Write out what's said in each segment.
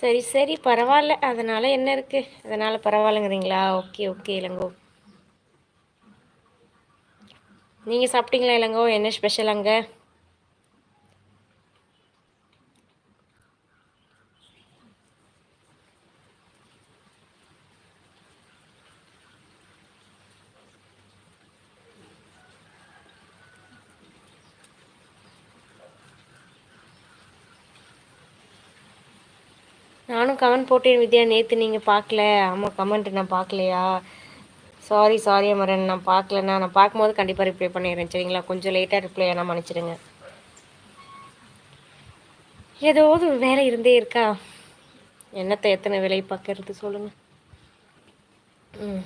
சரி சரி பரவாயில்ல. அதனால் என்ன இருக்குது அதனால் பரவாயில்லைங்கிறீங்களா? Okay okay Ilango. நீங்கள் சாப்பிட்டீங்களா இளங்கோ? என்ன ஸ்பெஷல் அங்கே? நானும் கமெண்ட் போட்டேன் வித்யா நேற்று நீங்கள் பார்க்கல. ஆமாம் கமெண்ட் நான் பார்க்கலையா? சாரி சாரி அமரன் நான் பார்க்கலண்ணா நான் பார்க்கும்போது கண்டிப்பாக ரிப்ளை பண்ணிடுறேன். சரிங்களா? கொஞ்சம் லேட்டாக ரிப்ளை ஆனால் மன்னிச்சிடுங்க ஏதாவது ஒரு வேலை இருந்தே இருக்கா? என்னத்தை எத்தனை வேலையை பார்க்கறது சொல்லுங்கள் ம்.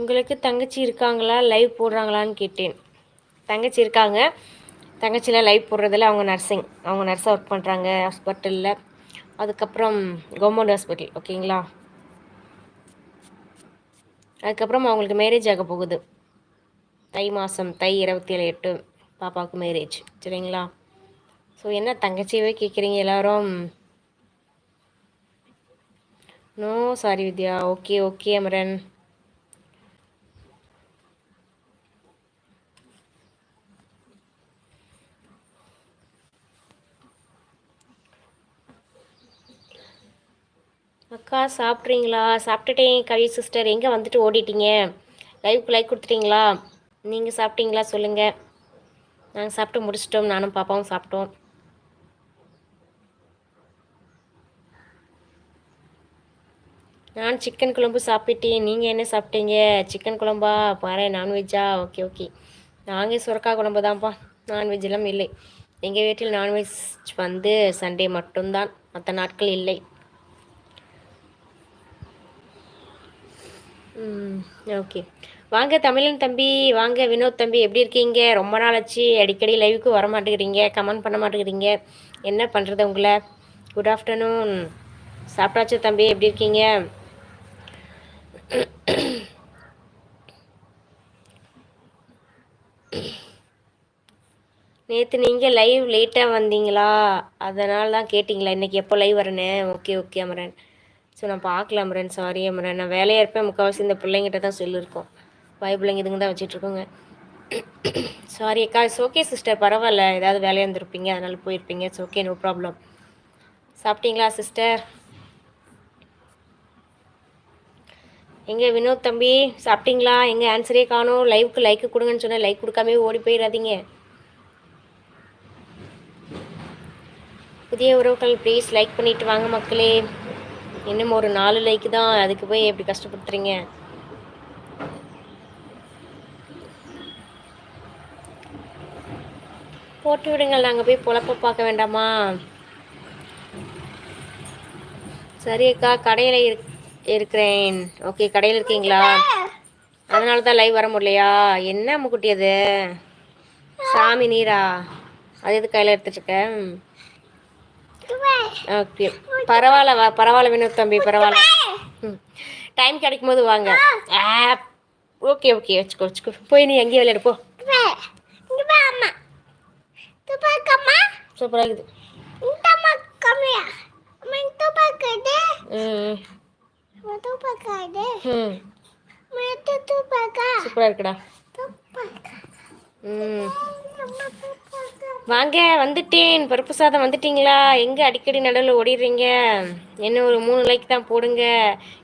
உங்களுக்கு தங்கச்சி இருக்காங்களா? லைவ் போடுறாங்களான்னு கேட்டேன். தங்கச்சி இருக்காங்க. தங்கச்சியில் லைவ் போடுறதில் அவங்க நர்சிங் அவங்க நர்ஸாக ஒர்க் பண்ணுறாங்க ஹாஸ்பிட்டலில் அதுக்கப்புறம் கவர்மெண்ட் ஹாஸ்பிட்டல் ஓகேங்களா? அதுக்கப்புறம் அவங்களுக்கு மேரேஜ் ஆக போகுது. தை மாதம் தை இருபத்தி ஏழு எட்டு பாப்பாவுக்கு மேரேஜ் சரிங்களா? ஸோ என்ன தங்கச்சியவே கேட்குறீங்க எல்லோரும்? No sorry Vidya. Okay okay Amaran. அக்கா சாப்பிட்றீங்களா? சாப்பிட்டுட்டேன் கவி சிஸ்டர் எங்கே வந்துட்டு ஓடிட்டீங்க? லைவுக்கு லைக் கொடுத்துட்டீங்களா? நீங்கள் சாப்பிட்டீங்களா? சொல்லுங்கள் நாங்கள் சாப்பிட்டு முடிச்சிட்டோம். நானும் பாப்பாவும் சாப்பிட்டோம். நான் சிக்கன் குழம்பு சாப்பிட்டேன். நீங்கள் என்ன சாப்பிட்டீங்க? சிக்கன் குழம்பா? பாரு நான்வெஜ்ஜா ஓகே ஓகே நாங்கள் சுரக்கா குழம்பு தான்ப்பா. நான்வெஜ்லாம் இல்லை. எங்கள் வீட்டில் நான்வெஜ் வந்து சண்டே மட்டும்தான். மற்ற நாட்கள் இல்லை. ஓகே வாங்க தமிழன் தம்பி. வாங்க வினோத் தம்பி எப்படி இருக்கீங்க? ரொம்ப நாள் ஆச்சு. அடிக்கடி லைவுக்கு வர மாட்டேங்கிறீங்க. கமெண்ட் பண்ண மாட்டேங்கிறீங்க. என்ன பண்ணுறது உங்களை? குட் ஆஃப்டர்நூன் சாப்பிட்டாச்சு தம்பி? எப்படி இருக்கீங்க? நேற்று நீங்கள் லைவ் லேட்டாக வந்தீங்களா? அதனால தான் கேட்டிங்களா இன்றைக்கி எப்போ லைவ் வரேன்னு? Okay okay Amaran. ஸோ நான் பார்க்கல அமரன். சாரி அமரன். நான் வேலையாக இருப்பேன். முக்கால்வாசி இந்த பிள்ளைங்கிட்ட தான் சொல்லியிருக்கோம் வாய் பிள்ளைங்க இதுங்க தான் வச்சுட்ருக்கோங்க சாரி அக்கா. இட்ஸ் ஓகே சிஸ்டர் பரவாயில்ல. ஏதாவது வேலையாக இருந்திருப்பீங்க. அதனால் போயிருப்பீங்க. இட்ஸ் ஓகே நோ ப்ராப்ளம் சாப்பிட்டீங்களா சிஸ்டர் எங்கே வினோத் தம்பி சாப்பிட்டீங்களா? எங்கே ஆன்சரே காணும். லைவுக்கு லைக்கு கொடுங்கன்னு சொன்னேன். லைக் கொடுக்காமே ஓடி போயிடாதீங்க புதிய உறவுகள் ப்ளீஸ் லைக் பண்ணிவிட்டு வாங்க மக்களே. இன்னும் ஒரு நாலு லைக்கு தான் அதுக்கு போய் எப்படி கஷ்டப்படுத்துறீங்க? போட்டு விடுங்கள் நாங்கள் போய் பொழப்ப பார்க்க வேண்டாமா? சரி அக்கா கடையில் இருக்கிறேன். ஓகே கடையில் இருக்கீங்களா? அதனால தான் லைவ் வர முடியலையா? என்ன முக்குட்டி அது? சாமி நீரா? அது எது கையில் எடுத்துட்டுருக்கேன் ஓகே. பரவாயில்ல வா பரவாயில்ல வினோத் தம்பி பரவாயில்ல. ம் டைம் கிடைக்கும் போது வாங்க ஆப் ஓகே ஓகே வச்சுக்கோ வச்சுக்கோ. போய் நீ எங்கேயும் விளையாடு போ. சூப்பராக இருக்குது. சூப்பராக இருக்குடா. ம். வாங்க வந்துட்டேன். பருப்பு சாதம் வந்துட்டீங்களா? எங்கே அடிக்கடி நடுவில் ஓடிடுறீங்க? என்ன ஒரு மூணு லைக் தான் போடுங்க.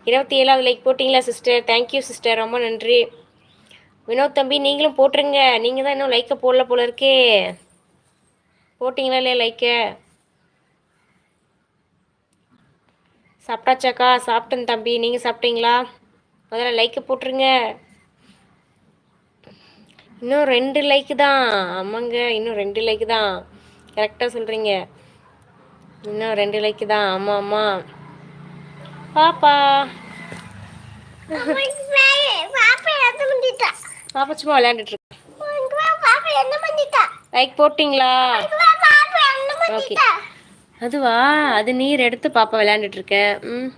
இருபத்தி ஏழாவது லைக் போட்டிங்களா சிஸ்டர் தேங்க்யூ சிஸ்டர் ரொம்ப நன்றி. வினோத் தம்பி நீங்களும் போட்டுருங்க. நீங்கள் தான் இன்னும் லைக்கை போடல போல இருக்கே. போட்டிங்களா இல்லையா லைக்கை சாப்பிட்டாச்சாக்கா? சாப்பிட்டேன் தம்பி. நீங்கள் சாப்பிட்டீங்களா? முதல்ல லைக்கை போட்டுருங்க. இன்னும் ரெண்டு லைக்கு தான். ஆமாங்க இன்னும் ரெண்டு லைக்கு தான். கரெக்டாக சொல்கிறீங்க இன்னும் ரெண்டு லைக்கு தான். ஆமாம் ஆமாம் பாப்பா. பாப்பா சும்மா விளையாண்டுட்டு லைக் போட்டிங்களா? ஓகே அதுவா? அது நீர் எடுத்து பாப்பா விளையாண்டுட்டு இருக்க. ம்.